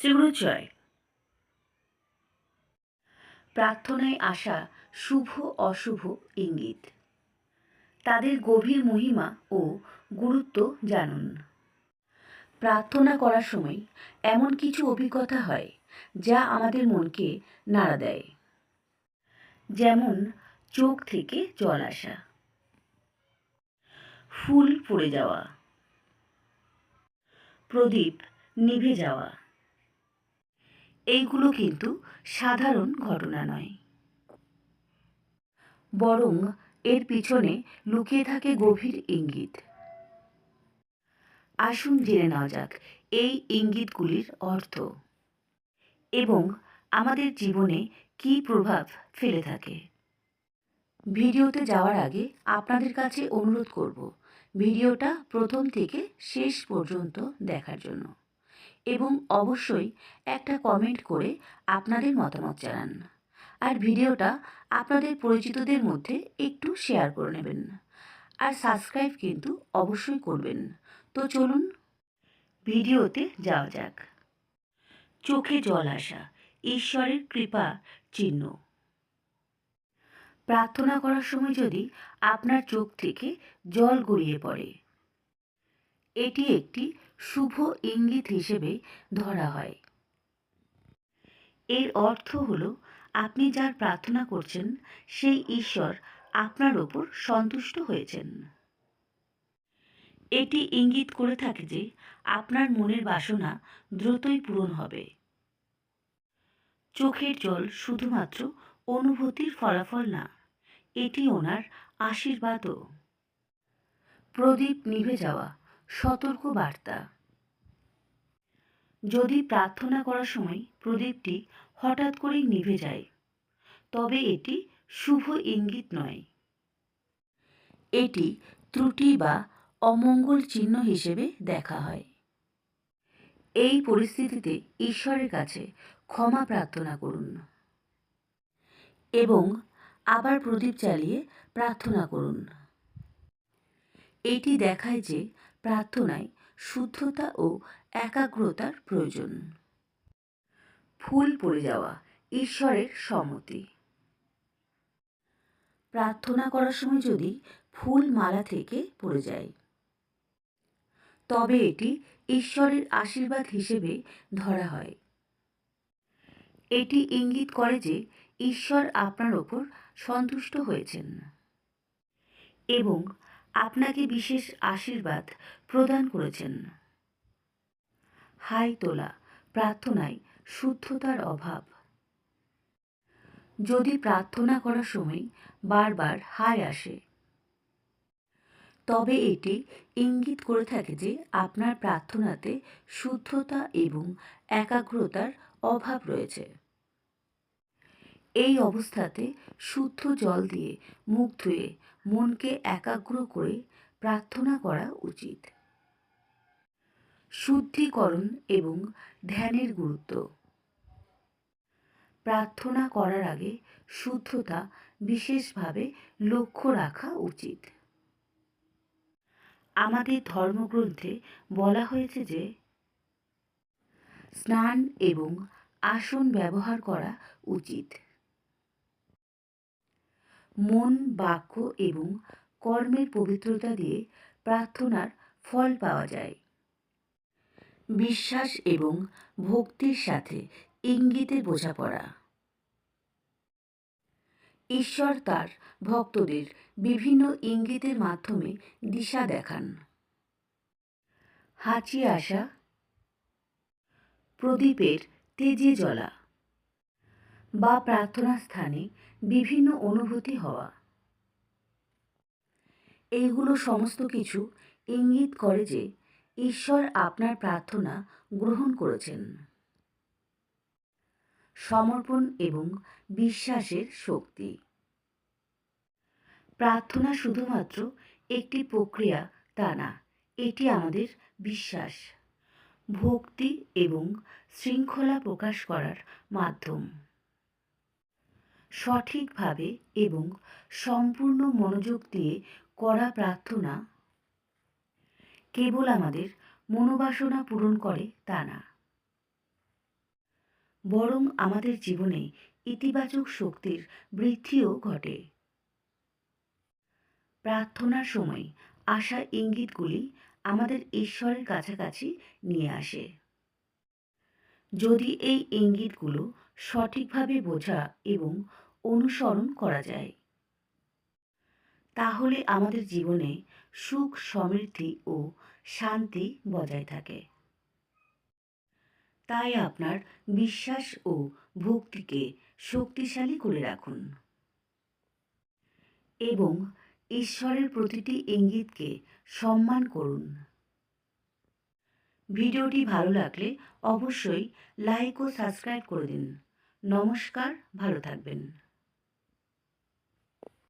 শ্রীগুরু জয়। প্রার্থনায় আসা শুভ অশুভ ইঙ্গিত। তাদের গভীর মহিমা ও গুরুত্ব জানুন। প্রার্থনা করার সময় এমন কিছু অভিজ্ঞতা হয় যা আমাদের মনকে নাড়া দেয়। যেমন, চোখ থেকে জল আসা। ফুল পড়ে যাওয়া। প্রদীপ নিভে যাওয়া। এইগুলো কিন্তু সাধারণ ঘটনা নয়। বরং এর পিছনে লুকিয়ে থাকে গভীর ইঙ্গিত। আসুন জেনে নেওয়া যাক এই ইঙ্গিতগুলির অর্থ। এবং আমাদের জীবনে কী প্রভাব ফেলে থাকে। ভিডিওতে যাওয়ার আগে আপনাদের কাছে অনুরোধ করব ভিডিওটা প্রথম থেকে শেষ পর্যন্ত দেখার জন্য। এবং অবশ্যই একটা কমেন্ট করে আপনাদের মতামত জানান। আর ভিডিওটা আপনাদের পরিচিতদের মধ্যে একটু শেয়ার করে নেবেন। আর সাবস্ক্রাইব কিন্তু অবশ্যই করবেন। তো চলুন ভিডিওতে যাওয়া যাক। চোখে জল আসা, ঈশ্বরের কৃপা চিহ্ন। প্রার্থনা করার সময় যদি আপনার চোখ থেকে জল গড়িয়ে পড়ে, এটি একটি শুভ ইঙ্গিত হিসেবে ধরা হয়। এর অর্থ হল, আপনি যার প্রার্থনা করছেন, সেই ঈশ্বর আপনার ওপর সন্তুষ্ট হয়েছেন। এটি ইঙ্গিত করে থাকে যে, আপনার মনের বাসনা দ্রুতই পূরণ হবে। চোখের জল শুধুমাত্র অনুভূতির ফলাফল না, এটি ওনার আশীর্বাদও। প্রদীপ নিভে যাওয়া সতর্ক বার্তা যদি প্রার্থনা করার সময় প্রদীপটি হঠাৎ করেই নিভে যায়, তবে এটি শুভ ইঙ্গিত নয়। এটি ত্রুটি বা অমঙ্গল চিহ্ন হিসেবে দেখা হয়। এই পরিস্থিতিতে ঈশ্বরের কাছে ক্ষমা প্রার্থনা করুন এবং আবার প্রদীপ চালিয়ে প্রার্থনা করুন। এটি দেখায় যে প্রার্থনায় শুদ্ধতা ও একাগ্রতার প্রয়োজন। ফুল পড়ে যাওয়া ঈশ্বরের সম্মতি। প্রার্থনা করার সময় যদি ফুল মালা থেকে পড়ে যায়, তবে এটি ঈশ্বরের আশীর্বাদ হিসেবে ধরা হয়। এটি ইঙ্গিত করে যে ঈশ্বর আপনার ওপর সন্তুষ্ট হয়েছেন এবং আপনাকে বিশেষ আশীর্বাদ প্রদান করেছেন। হাই তোলা, প্রার্থনায় শুদ্ধতার অভাব। যদি প্রার্থনা করার সময় বারবার হাই আসে, তবে এটি ইঙ্গিত করে থাকে যে আপনার প্রার্থনাতে শুদ্ধতা এবং একাগ্রতার অভাব রয়েছে। এই অবস্থাতে শুদ্ধ জল দিয়ে মুখ ধুয়ে মনকে একাগ্র করে প্রার্থনা করা উচিত। শুদ্ধিকরণ এবং ধ্যানের গুরুত্ব। প্রার্থনা করার আগে শুদ্ধতা বিশেষভাবে লক্ষ্য রাখা উচিত। আমাদের ধর্মগ্রন্থে বলা হয়েছে যে, স্নান এবং আসন ব্যবহার করা উচিত। মন, বাক্য এবং কর্মের পবিত্রতা দিয়ে প্রার্থনার ফল পাওয়া যায়। বিশ্বাস এবং ভক্তির সাথে ইঙ্গিতে বোঝাপড়া। ঈশ্বর তার ভক্তদের বিভিন্ন ইঙ্গিতের মাধ্যমে দিশা দেখান। হাঁচি আসা, প্রদীপের তেজে জ্বলা। বা প্রার্থনা স্থানে বিভিন্ন অনুভূতি হওয়া। এইগুলো সমস্ত কিছু ইঙ্গিত করে যে ঈশ্বর আপনার প্রার্থনা গ্রহণ করেছেন। সমর্পণ এবং বিশ্বাসের শক্তি। প্রার্থনা শুধুমাত্র একটি প্রক্রিয়া তা না, এটি আমাদের বিশ্বাস, ভক্তি এবং শৃঙ্খলা প্রকাশ করার মাধ্যম। সঠিকভাবে এবং সম্পূর্ণ মনোযোগ দিয়ে করা প্রার্থনা কেবল আমাদের মনোবাসনা পূরণ করে তা না। বরং আমাদের জীবনে ইতিবাচক শক্তির বৃদ্ধিও ঘটে। প্রার্থনার সময় আসা ইঙ্গিতগুলি আমাদের ঈশ্বরের কাছাকাছি নিয়ে আসে। যদি এই ইঙ্গিতগুলো সঠিকভাবে বোঝা এবং অনুসরণ করা যায়। তাহলে আমাদের জীবনে সুখ, সমৃদ্ধি ও শান্তি বজায় থাকে। তাই আপনার বিশ্বাস ও ভক্তিকে শক্তিশালী করে রাখুন। এবং ঈশ্বরের প্রতিটি ইঙ্গিতকে সম্মান করুন। ভিডিওটি ভালো লাগলে অবশ্যই লাইক ও সাবস্ক্রাইব করে দিন। নমস্কার ভালো থাকবেন।